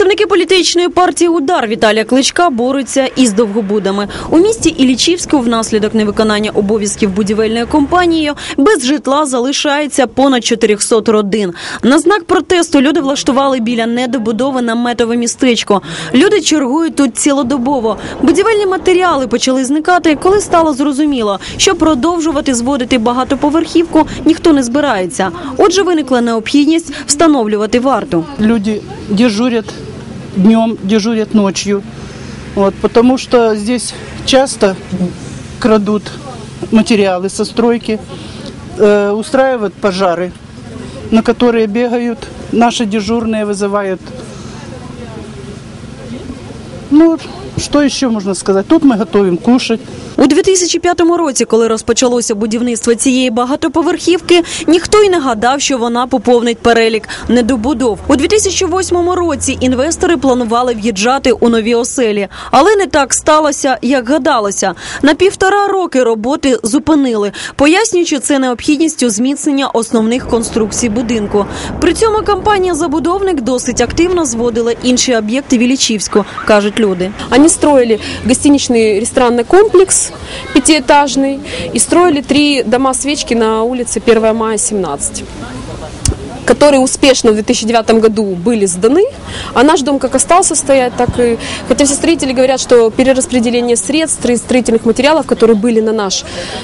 Представники політичної партії Удар Віталія Кличка борються із довгобудами. У місті Ілічівську внаслідок невиконання обов'язків будівельною компанією без житла залишається понад 400 родин. На знак протесту люди влаштували біля недобудови наметове містечко. Люди чергують тут цілодобово. Будівельні матеріали почали зникати, коли стало зрозуміло, що продовжувати зводити багатоповерхівку ніхто не збирається. Отже, виникла необхідність встановлювати варту. люди дежурят днем, дежурят ночью. Вот, потому что здесь часто крадут материалы со стройки, э, устраивают пожары, на которые бегают. Наши дежурные вызывают. Ну, что еще можно сказать? Тут мы готовим кушать. У 2005 році, коли розпочалося будівництво цієї багатоповерхівки, ніхто й не гадав, що вона поповнить перелік недобудов. У 2008 році інвестори планували в'їжджати у нові оселі, але не так сталося, як гадалося. На півтора роки роботи зупинили, пояснюючи це необхідністю зміцнення основних конструкцій будинку. При цьому компанія забудовник досить активно зводила інші об'єкти в Ілічівську, кажуть люди. Они строили гостиничный ресторанный комплекс пятиэтажный и строили три дома-свечки на улице 1 мая, 17 которые успешно в 2009 году были сданы, а наш дом как остался стоять, так и... Хотя все строители говорят, что перераспределение средств и строительных материалов, которые были на, наш,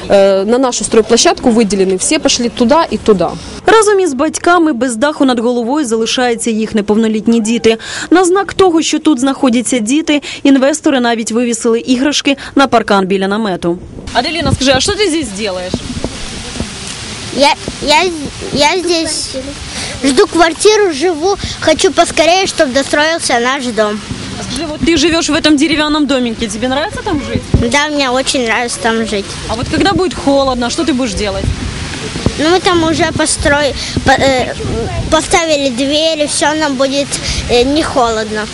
э, на нашу стройплощадку выделены, все пошли туда и туда. Разом із батьками без даху над головою залишаються їх неповнолітні діти. На знак того, що тут знаходяться діти, інвестори навіть вивісили іграшки на паркан біля намету. Аделіна, скажи, а що ти тут робиш? Я, я, я здесь жду квартиру, живу. Хочу поскорее, чтобы достроился наш дом. Скажи, вот ты живешь в этом деревянном домике, тебе нравится там жить? Да, мне очень нравится там жить. А вот когда будет холодно, что ты будешь делать? Ну, мы там уже построили, поставили двери, все нам будет э, не холодно.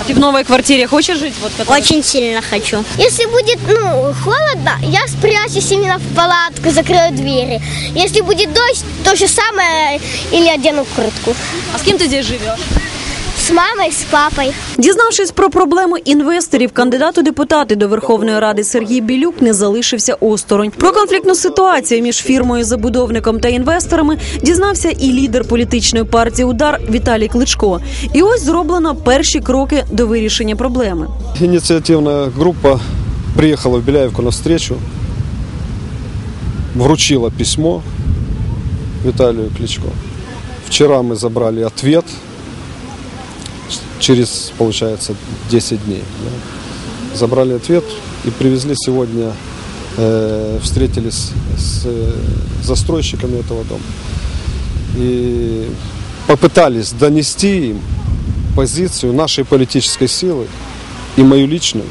А ты в новой квартире хочешь жить? Вот, которая- Очень сильно хочу. Если будет ну, холодно, я спрячусь именно в палатку, закрою двери. Если будет дождь, то же самое или одену куртку. А с кем ты здесь живешь? С мамой, с папой. Дізнавшись про проблему інвесторів, кандидат у депутати до Верховної Ради Сергій Білюк не залишився осторонь. Про конфліктну ситуацію між фірмою, забудовником та інвесторами дізнався і лідер політичної партії Удар Віталій Кличко. І ось зроблено перші кроки до вирішення проблеми. Инициативная группа приехала в Беляевку на встречу, вручила письмо Виталию Кличко. Вчера мы забрали ответ через, получается, 10 дней. да. Забрали ответ и привезли сегодня, э, встретились с э, застройщиками этого дома. И попытались донести им позицию нашей политической силы и мою личную,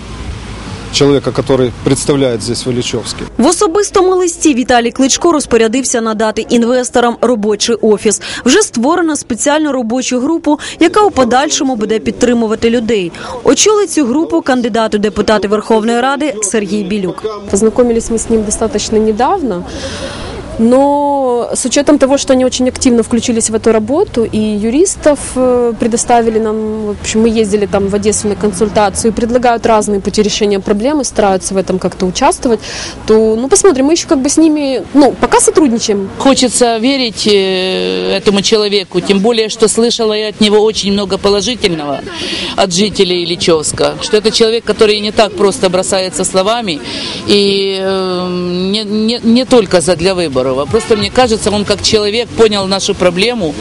человека, который представляет здесь Валичевский. В особистому листі Віталій Кличко розпорядився надати інвесторам робочий офіс. Вже створено спеціальну робочу групу, яка у подальшому буде підтримувати людей. Очолить цю групу кандидат у депутати Верховної Ради Сергій Білюк. Познакомились мы с ним достаточно недавно. Но с учетом того, что они очень активно включились в эту работу, и юристов э, предоставили нам, в общем, мы ездили там в Одессу на консультацию, предлагают разные пути решения проблемы, стараются в этом как-то участвовать, то, ну, посмотрим, мы еще как бы с ними, ну, пока сотрудничаем, Хочется верить э, этому человеку, тем более, что слышала я от него очень много положительного от жителей Ильичевска, что это человек, который не так просто бросается словами и э, не, не, не только за для выборов, а просто мне кажется, он как человек понял нашу проблему,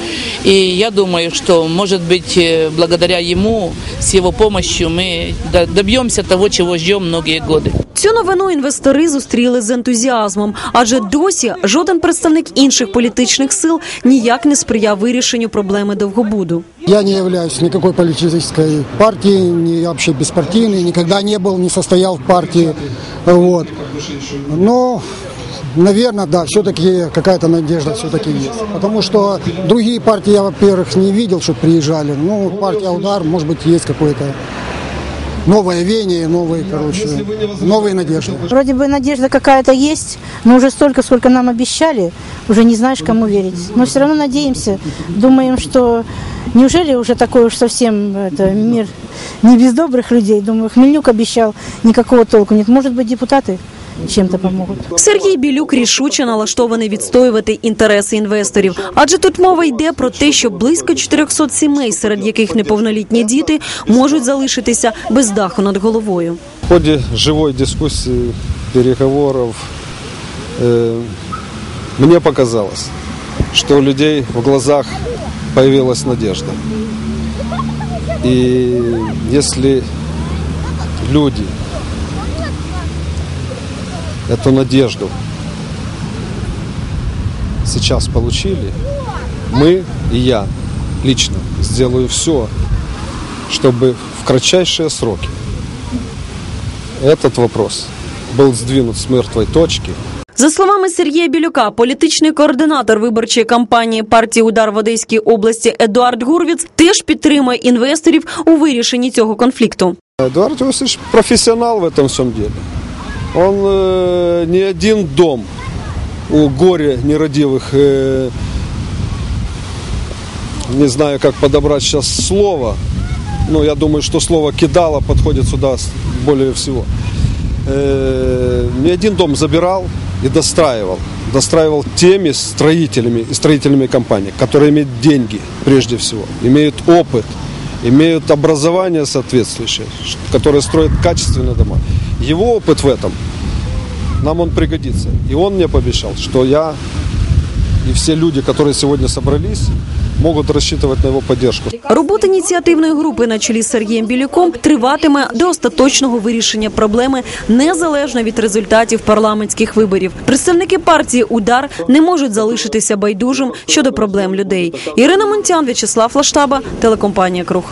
и я думаю, что, может быть, э, благодаря ему, с его помощью мы до- добьемся того, чего ждем многие годы. Цю новину інвестори зустріли з ентузіазмом, адже досі жоден представник інших політичних сил ніяк не сприяв вирішенню проблеми довгобуду. Я не являюсь никакой политической партией, не вообще беспартийный, никогда не был, не состоял в партии. Вот. Но, наверное, да, все-таки какая-то надежда все-таки есть. Потому что другие партии я, во-первых, не видел, что приезжали. Ну, партия «Удар», может быть, есть какое-то новое веяние, новые, короче, новые надежды. Вроде бы надежда какая-то есть, но уже столько, сколько нам обещали, уже не знаешь, кому верить. Но все равно надеемся, думаем, что Неужели уже такой уж совсем это, мир не без добрых людей? Думаю, Хмельнюк обещал, никакого толку нет. Может быть, депутаты чем-то помогут. Сергій Білюк рішуче налаштований відстоювати інтереси інвесторів, адже тут мова йде про те, що близько 400 сімей, серед яких неповнолітні діти, можуть залишитися без даху над головою. В ходе живой дискуссии, переговоров э, мне показалось, что у людей в глазах появилась надежда. И если люди эту надежду сейчас получили, мы и я лично сделаю все, чтобы в кратчайшие сроки этот вопрос был сдвинут с мертвой точки За словами Сергія Білюка, політичний координатор виборчої кампанії партії Удар в Одеській області Едуард Гурвіц теж підтримує інвесторів у вирішенні цього конфлікту. Эдуард Иосифович профессионал в этом всем деле. Он э, не один дом у горе нерадивых, э, не знаю, как подобрать сейчас слово, но я думаю, что слово «кидало» подходит сюда более всего. Э, не один дом забирал и достраивал. Достраивал теми строителями и строительными компаниями, которые имеют деньги прежде всего, имеют опыт, имеют образование соответствующее, которые строят качественные дома. Его опыт в этом нам он пригодится. И он мне пообещал, что я и все люди, которые сегодня собрались, могут рассчитывать на его поддержку. Робота ініціативної групи на чолі з Сергієм Білюком триватиме до остаточного вирішення проблеми незалежно від результатів парламентських виборів. Представники партії Удар не можуть залишитися байдужим щодо проблем людей. Ірина Монтян, В'ячеслав Лаштаба, телекомпанія Круг.